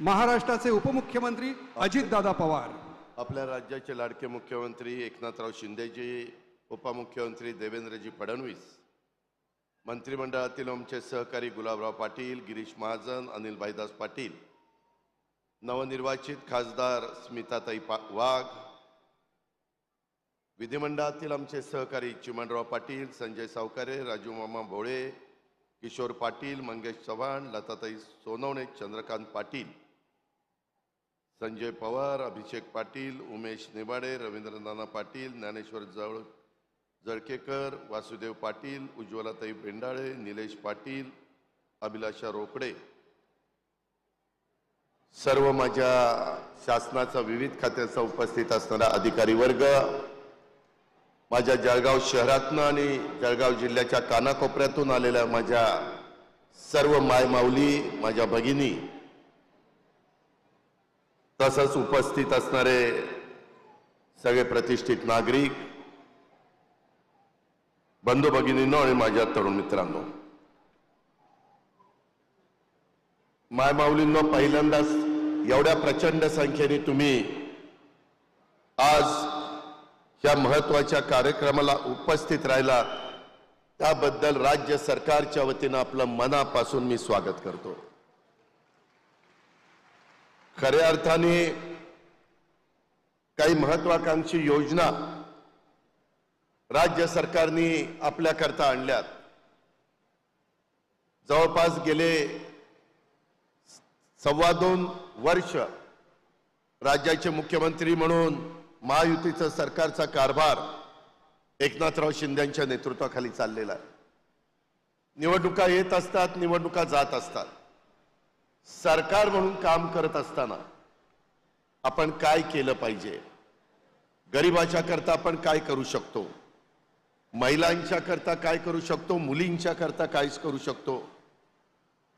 महाराष्ट्राचे उपमुख्यमंत्री अजितदादा पवार. आपल्या राज्याचे लाडके मुख्यमंत्री एकनाथराव शिंदेजी उपमुख्यमंत्री देवेंद्रजी फडणवीस मंत्रिमंडळातील आमचे सहकारी गुलाबराव पाटील गिरीश महाजन अनिल भाईदास पाटील नवनिर्वाचित खासदार स्मिताताई पा वाघ विधिमंडळातील आमचे सहकारी चिमणराव पाटील संजय सावकारे राजूमामा भोळे किशोर पाटील मंगेश चव्हाण लताताई सोनवणे चंद्रकांत पाटील संजय पवार अभिषेक पाटील उमेश नेबाडे रवींद्र नाना पाटील ज्ञानेश्वर जवळ जळकेकर वासुदेव पाटील उज्ज्वलाताई बेंडाळे निलेश पाटील अभिलाषा रोकडे. सर्व माझ्या शासनाचा विविध खात्याचा उपस्थित असणारा अधिकारी वर्ग माझ्या जळगाव शहरातनं आणि जळगाव जिल्ह्याच्या कानाकोपऱ्यातून आलेल्या माझ्या सर्व मायमाऊली माझ्या भगिनी तसंच उपस्थित असणारे सगळे प्रतिष्ठित नागरिक बंधू भगिनींनो आणि माझ्या तरुण मित्रांनो. मायमाऊलींनो पहिल्यांदाच एवढ्या प्रचंड संख्येने तुम्ही आज या महत्त्वाच्या कार्यक्रमाला उपस्थित राहिला. त्याबद्दल राज्य सरकारच्या वतीनं आपलं मनापासून मी स्वागत करतो. खऱ्या अर्थाने काही महत्वाकांक्षी योजना राज्य सरकारने आपल्याकरता आणल्यात. जवळपास गेले सव्वा दोन वर्ष राज्याचे मुख्यमंत्री म्हणून महायुतीचं सरकारचा कारभार एकनाथराव शिंदेच्या नेतृत्वाखाली चाललेला आहे. निवडणुका येत असतात निवडणुका जात असतात. सरकार म्हणून काम करत असताना आपण काय केलं पाहिजे? गरिबाच्या करता आपण काय करू शकतो? महिलांच्या करता काय करू शकतो? मुलींच्या करता काय करू शकतो?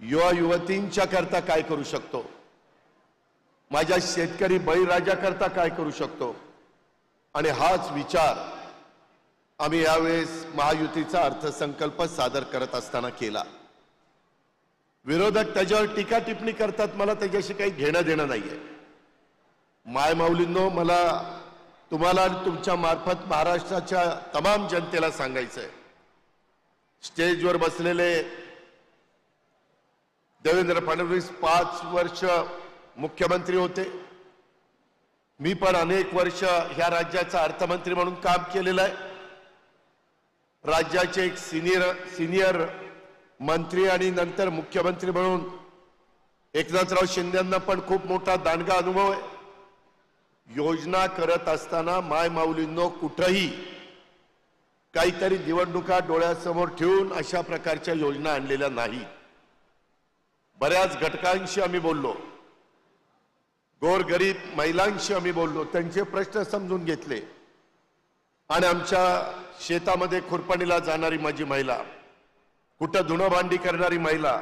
युवा युवतींच्या करता काय करू शकतो? माझ्या शेतकरी बळीराजाकरता काय करू शकतो? आणि हाच विचार आम्ही यावेळेस महायुतीचा अर्थसंकल्प सादर करत असताना केला. विरोधक त्याच्यावर टीका टिप्पणी करतात मला त्याच्याशी काही घेणं देणं नाहीये. मायमाऊलींनो मला तुम्हाला आणि तुमच्या मार्फत महाराष्ट्राच्या तमाम जनतेला सांगायचंय. स्टेजवर बसलेले देवेंद्र फडणवीस पाच वर्ष मुख्यमंत्री होते. मी पण अनेक वर्ष ह्या राज्याचा अर्थमंत्री म्हणून काम केलेलं आहे. राज्याचे एक सिनियर सिनियर मंत्री आणि नंतर मुख्यमंत्री म्हणून एकनाथराव शिंदेना पण खूप मोठा दांडगा अनुभव आहे. योजना करत असताना माय माऊलींनो कुठंही काहीतरी निवडणुका डोळ्यासमोर ठेवून अशा प्रकारच्या योजना आणलेल्या नाही. बऱ्याच घटकांशी आम्ही बोललो. गोरगरीब महिलांशी आम्ही बोललो. त्यांचे प्रश्न समजून घेतले. आणि आमच्या शेतामध्ये खुरपणीला जाणारी माझी महिला कुठं धुणं भांडी करणारी महिला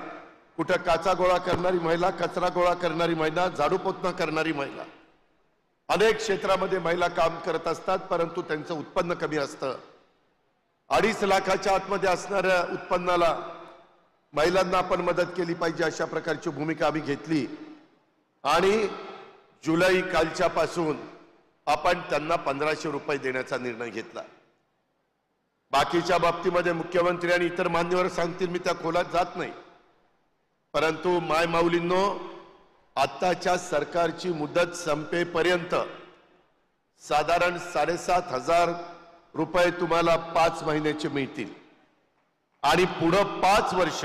कुठं काचा गोळा करणारी महिला कचरा गोळा करणारी महिला झाडू पोतना करणारी महिला. अनेक क्षेत्रामध्ये महिला काम करत असतात परंतु त्यांचं उत्पन्न कमी असतं. अडीच लाखाच्या आतमध्ये असणाऱ्या उत्पन्नाला महिलांना आपण मदत केली पाहिजे अशा प्रकारची भूमिका आम्ही घेतली. आणि जुलै कालच्या पासून आपण त्यांना पंधराशे रुपये देण्याचा निर्णय घेतला. बाकीच्या बाबतीमध्ये मुख्यमंत्री आणि इतर मान्यवर सांगतील मी त्या खोलात जात नाही. परंतु माय माऊलींनो आत्ताच्या सरकारची मुदत संपेपर्यंत साधारण साडेसात हजार रुपये तुम्हाला पाच महिन्याचे मिळतील. आणि पुढं पाच वर्ष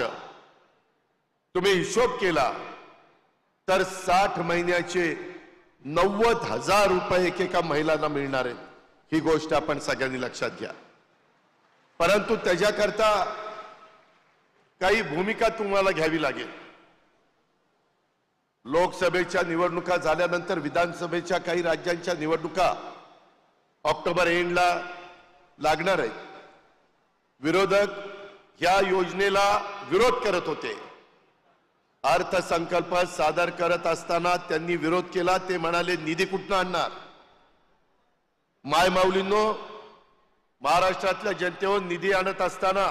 तुम्ही हिशोब केला तर साठ महिन्याचे नव्वद हजार रुपये एकेका महिलांना मिळणार आहेत. ही गोष्ट आपण सगळ्यांनी लक्षात घ्या. परंतु त्याच्याकरता काही भूमिका तुम्हाला घ्यावी लागेल. लोकसभेच्या निवडणुका झाल्यानंतर विधानसभेच्या काही राज्यांच्या निवडणुका ऑक्टोबर एंडला लागणार आहेत. विरोधक या योजनेला विरोध करत होते. अर्थसंकल्प सादर करत असताना त्यांनी विरोध केला ते म्हणाले निधी कुठनं आणणार? माय माऊलींनो महाराष्ट्रातल्या जनतेवर निधी आणत असताना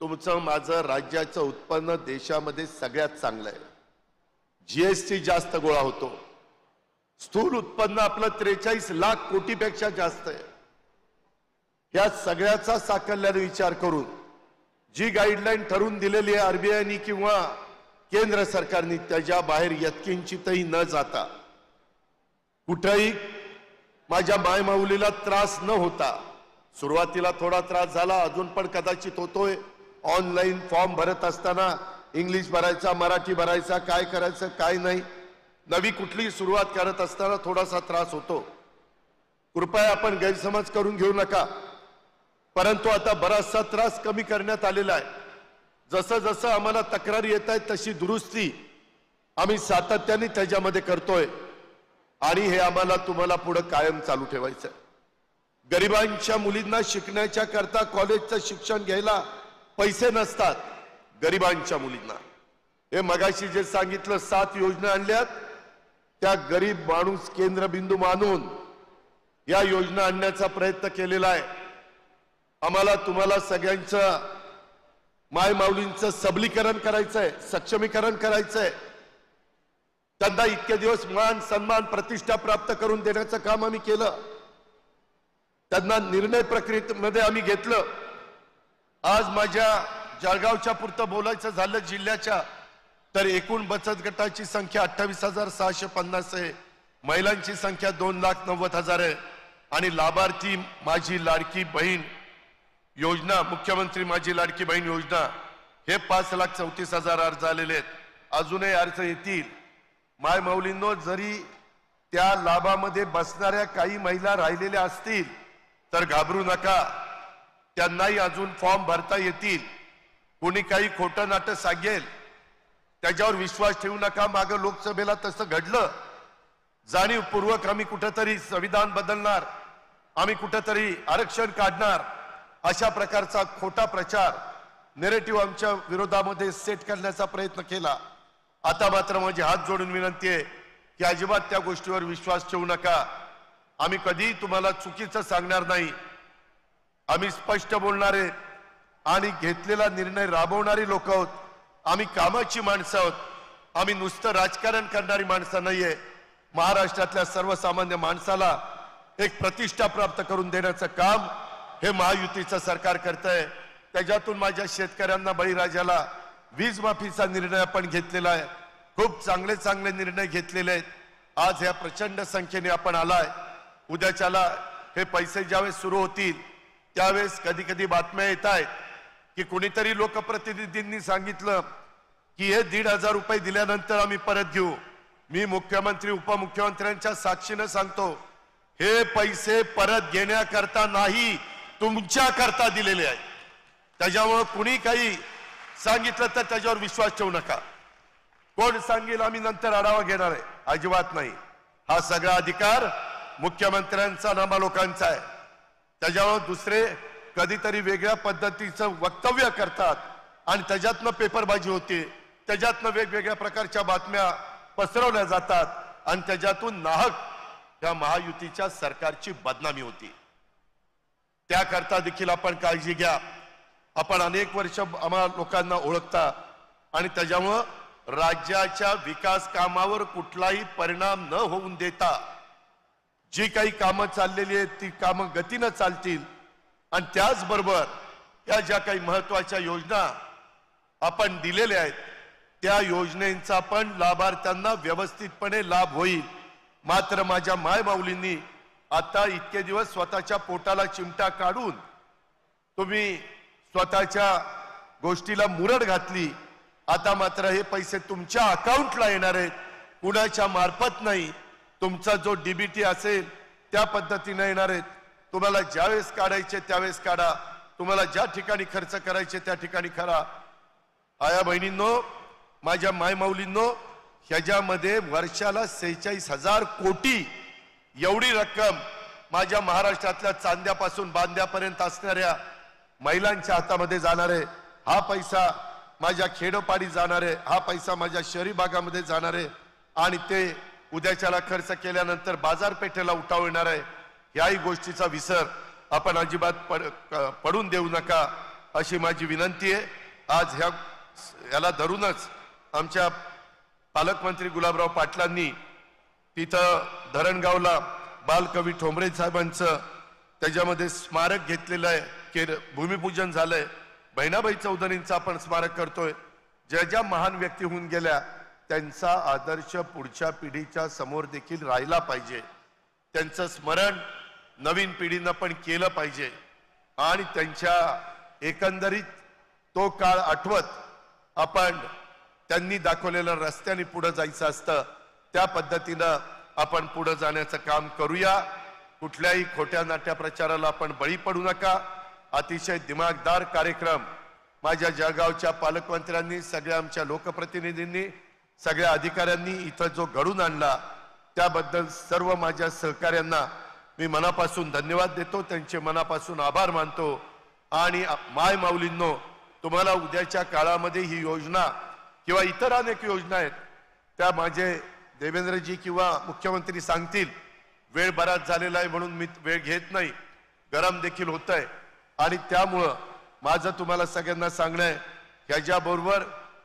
तुमचं माझं राज्याचं उत्पन्न देशामध्ये सगळ्यात चांगलं आहे. जीएसटी जास्त गोळा होतो. स्थूल उत्पन्न आपलं त्रेचाळीस लाख कोटीपेक्षा जास्त आहे. या सगळ्याचा साकल्याने विचार करून जी गाईडलाईन ठरवून दिलेली आहे आरबीआयनी किंवा केंद्र सरकारने त्याच्या बाहेर यत्किंचितही न जाता कुठंही माझ्या मायमाऊलीला त्रास न होता सुरुवातीला थोडा त्रास झाला अजून पण कदाचित होतोय. ऑनलाईन फॉर्म भरत असताना इंग्लिश भरायचा मराठी भरायचा काय करायचं काय नाही. नवी कुठलीही सुरुवात करत असताना थोडासा त्रास होतो. कृपया आपण गैरसमज करून घेऊ नका. परंतु आता बराचसा त्रास कमी करण्यात आलेला आहे. जसं जसं आम्हाला तक्रारी येत आहेत तशी दुरुस्ती आम्ही सातत्याने त्याच्यामध्ये करतोय. आणि हे आम्हाला तुम्हाला पुढं कायम चालू ठेवायचं आहे. गरिबांच्या मुलींना शिकण्याच्या करता कॉलेजचं शिक्षण घ्यायला पैसे नसतात गरिबांच्या मुलींना. हे मगाशी जे सांगितलं सात योजना आणल्यात त्या गरीब माणूस केंद्रबिंदू मानून या योजना आणण्याचा प्रयत्न केलेला आहे. आम्हाला तुम्हाला सगळ्यांचं माय माऊलींचं सबलीकरण करायचंय सक्षमीकरण करायचंय. त्यांना इतके दिवस मान सन्मान प्रतिष्ठा प्राप्त करून देण्याचं काम आम्ही केलं. त्यांना निर्णय प्रक्रियेमध्ये आम्ही घेतलं. आज माझ्या जळगावच्या पुरतं बोलायचं झालं जिल्ह्याच्या तर एकूण बचत गटाची संख्या अठ्ठावीस हजार सहाशे पन्नास आहे. महिलांची संख्या दोन लाख नव्वद हजार आहे. आणि लाभार्थी माझी लाडकी बहीण योजना मुख्यमंत्री माझी लाडकी बहीण योजना हे पाच लाख चौतीस हजार अर्ज आलेले आहेत. अजूनही अर्ज येतील. माय मौलींनो जरी त्या लाभामध्ये बसणाऱ्या काही महिला राहिलेल्या असतील तर घाबरू नका. त्यांनाही अजून फॉर्म भरता येतील. कोणी काही खोटं नाटक सांगेल. त्याच्यावर विश्वास ठेवू नका. मागं लोकसभेला तसं घडलं. जाणीवपूर्वक आम्ही कुठंतरी संविधान बदलणार. आम्ही कुठंतरी आरक्षण काढणार. अशा प्रकारचा खोटा प्रचार नेरेटिव्ह आमच्या विरोधामध्ये सेट करण्याचा प्रयत्न केला. आता मात्र माझी हात जोडून विनंती आहे की अजिबात त्या गोष्टीवर विश्वास ठेवू नका. आम्ही कधीही तुम्हाला चुकीचं सांगणार नाही. आम्ही स्पष्ट बोलणारे आणि घेतलेला निर्णय राबवणारी लोक आहोत. आम्ही कामाची माणसं आहोत. आम्ही नुसतं राजकारण करणारी माणसं नाहीये. महाराष्ट्रातल्या सर्वसामान्य माणसाला एक प्रतिष्ठा प्राप्त करून देण्याचं काम हे महायुतीचं सरकार करतंय. त्याच्यातून माझ्या शेतकऱ्यांना बळीराजाला वीज माफीचा निर्णय आपण घेतलेला आहे. खूप चांगले चांगले निर्णय घेतलेले आहेत. आज ह्या प्रचंड संख्येने आपण आलाय. उद्याच्याला हे पैसे ज्यावेळेस सुरू होतील त्यावेळेस कधी कधी बातम्या येत आहेत की कुणीतरी लोकप्रतिनिधींनी सांगितलं की हे दीड हजार रुपये दिल्यानंतर आम्ही परत घेऊ. मी मुख्यमंत्री उपमुख्यमंत्र्यांच्या साक्षीनं सांगतो हे पैसे परत घेण्याकरता नाही तुमच्या करता दिलेले आहेत. त्याच्यामुळं कुणी काही सांगितलं तर त्याच्यावर विश्वास ठेवू नका. कोण सांगेल आम्ही नंतर आढावा घेणार आहे? अजिबात नाही. हा सगळा अधिकार मुख्यमंत्र्यांचा नामा लोकांचा आहे. त्याच्यामुळे दुसरे कधीतरी वेगळ्या पद्धतीचं वक्तव्य करतात आणि त्याच्यातनं पेपरबाजी होते. त्याच्यातनं वेगवेगळ्या प्रकारच्या बातम्या पसरवल्या जातात आणि त्याच्यातून नाहक या महायुतीच्या सरकारची बदनामी होती. त्याकरता देखील आपण काळजी घ्या. आपण अनेक वर्ष आम्हा लोकांना ओळखता आणि त्याच्यामुळं राज्याच्या विकास कामावर कुठलाही परिणाम न होऊन देता जी काही कामं चाललेली आहेत ती कामं गतीनं चालतील. आणि त्याचबरोबर या ज्या काही महत्त्वाच्या योजना आपण दिलेल्या आहेत त्या योजनेचा पण लाभार्थ्यांना व्यवस्थितपणे लाभ होईल. मात्र माझ्या मायमाऊलींनी आता इतके दिवस स्वतःच्या पोटाला चिमटा काढून तुम्ही स्वतःच्या गोष्टीला मुरड घातली. आता मात्र हे पैसे तुमच्या अकाउंटला येणार आहेत. कुणाच्या मार्फत नाही. तुमचा जो डीबीटी असेल त्या पद्धतीने येणार आहेत. तुम्हाला ज्यावेळेस काढायचे त्यावेळेस काढा. तुम्हाला ज्या ठिकाणी खर्च करायचे त्या ठिकाणी करा. आया बहिणींनो माझ्या मायमाऊलींनो ह्याच्यामध्ये वर्षाला सेहेचाळीस हजार कोटी एवढी रक्कम माझ्या महाराष्ट्रातल्या चांद्यापासून बांद्यापर्यंत असणाऱ्या महिलांच्या हातामध्ये जाणार आहे. हा पैसा माझ्या खेडोपाडी जाणार आहे. हा पैसा माझ्या शहरी भागामध्ये जाणार आहे. आणि ते उद्याच्याला खर्च केल्यानंतर बाजारपेठेला उठाव येणार आहे. याही गोष्टीचा विसर आपण अजिबात पड पडून देऊ नका अशी माझी विनंती आहे. आज ह्या याला धरूनच आमच्या पालकमंत्री गुलाबराव पाटलांनी तिथं धरणगावला बालकवी ठोंबरे साहेबांचं त्याच्यामध्ये स्मारक घेतलेलं आहे. केर भूमिपूजन झालंय. बहिणाबाई चौधरींचं आपण स्मारक करतोय. ज्या ज्या महान व्यक्ती होऊन गेल्या त्यांचा आदर्श पुढच्या पिढीच्या समोर देखील राहिला पाहिजे. त्यांचं स्मरण नवीन पिढीनं पण केलं पाहिजे. आणि त्यांच्या एकंदरीत तो काळ आठवत आपण त्यांनी दाखवलेल्या रस्त्याने पुढं जायचं असतं. त्या पद्धतीनं आपण पुढं जाण्याचं काम करूया. कुठल्याही खोट्या नाट्या प्रचाराला आपण बळी पडू नका. अतिशय दिमागदार कार्यक्रम. माझ्या जळगावच्या पालकमंत्र्यांनी सगळ्या आमच्या लोकप्रतिनिधींनी सगळ्या अधिकाऱ्यांनी इथं जो घडून आणला त्याबद्दल सर्व माझ्या सहकाऱ्यांना मी मनापासून धन्यवाद देतो. त्यांचे मनापासून आभार मानतो. आणि माय माऊलींनो तुम्हाला उद्याच्या काळामध्ये ही योजना किंवा इतर अनेक योजना आहेत त्या माझे देवेंद्रजी किंवा मुख्यमंत्री सांगतील. वेळ बराच झालेला आहे म्हणून मी वेळ घेत नाही. गरम देखील होत आहे आणि त्यामुळं माझं तुम्हाला सगळ्यांना सांगणं आहे ह्याच्याबरोबर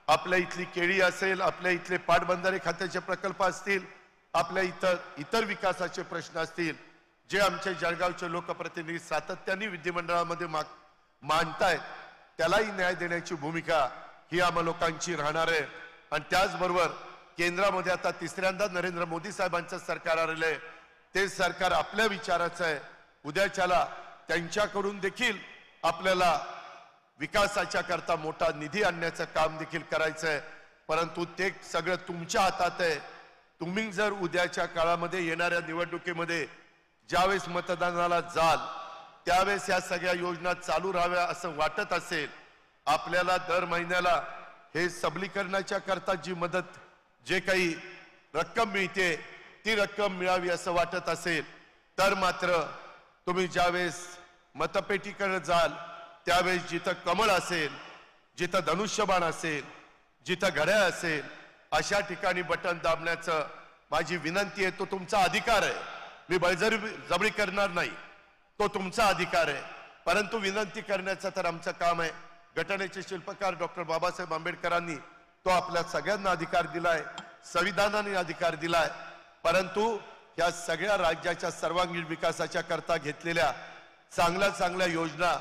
आपल्या इथली केळी असेल आपल्या इथले पाटबंधारे खात्याचे प्रकल्प असतील आपल्या इतर इतर विकासाचे प्रश्न असतील जे आमचे जळगावचे लोकप्रतिनिधी सातत्याने विधिमंडळामध्ये माग मांडतायत त्यालाही न्याय देण्याची भूमिका ही आम्हा लोकांची राहणार आहे. आणि त्याचबरोबर केंद्रामध्ये आता तिसऱ्यांदा नरेंद्र मोदी साहेबांचं सरकार आलेलं आहे. ते सरकार आपल्या विचाराचं आहे. उद्याच्याला त्यांच्याकडून देखील आपल्याला विकासाच्या करता मोठा निधी आणण्याचं काम देखील करायचं आहे परंतु ते सगळं तुमच्या हातात आहे. तुम्ही जर उद्याच्या काळामध्ये येणाऱ्या निवडणुकीमध्ये ज्यावेळेस मतदानाला जाल त्यावेळेस या सगळ्या योजना चालू राहाव्या असं वाटत असेल आपल्याला दर महिन्याला हे सबलीकरणाच्या करता जी मदत जे काही रक्कम मिळते ती रक्कम मिळावी असं वाटत असेल. तर मात्र तुम्ही ज्यावेळेस मतपेटीकडे जाल त्यावेळेस जिथं कमळ असेल जिथं धनुष्यबाण असेल जिथं घड्याळ असेल अशा ठिकाणी बटन दाबण्याचं माझी विनंती आहे तो तुमचा अधिकार आहे. मी बळजरी जबरी करणार नाही. तो तुमचा अधिकार आहे. परंतु विनंती करण्याचं तर आमचं काम आहे. घटनेचे शिल्पकार डॉक्टर बाबासाहेब आंबेडकरांनी तो आपल्या सगळ्यांना अधिकार दिलाय संविधानाने अधिकार दिलाय. परंतु या सगळ्या राज्याच्या सर्वांगीण विकासाच्या करता घेतलेल्या चांगल्या चांगल्या योजना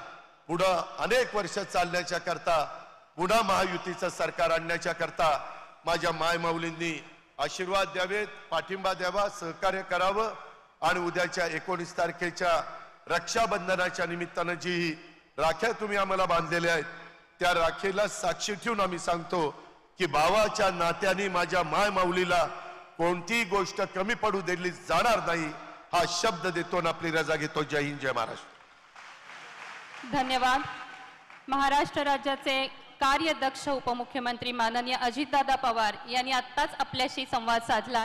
पुढं अनेक वर्ष चालण्याच्या करता पुन्हा महायुतीचं सरकार आणण्याच्या करता माझ्या मायमाऊलींनी आशीर्वाद द्यावेत पाठिंबा द्यावा सहकार्य करावं आणि उद्याच्या एकोणीस तारखेच्या रक्षाबंधनाच्या निमित्तानं जी राख्या तुम्ही आम्हाला बांधलेल्या आहेत त्या राखेला साक्षी ठेवून आम्ही सांगतो की भावाच्या नात्याने माझ्या माय माऊलीला कोणतीही गोष्ट कमी पडू दिली जाणार नाही हा शब्द देतो आणि आपली रजा घेतो. जय हिंद जय महाराष्ट्र. धन्यवाद. महाराष्ट्र राज्याचे कार्यदक्ष उपमुख्यमंत्री माननीय अजितदादा पवार यांनी आत्ताच आपल्याशी संवाद साधला.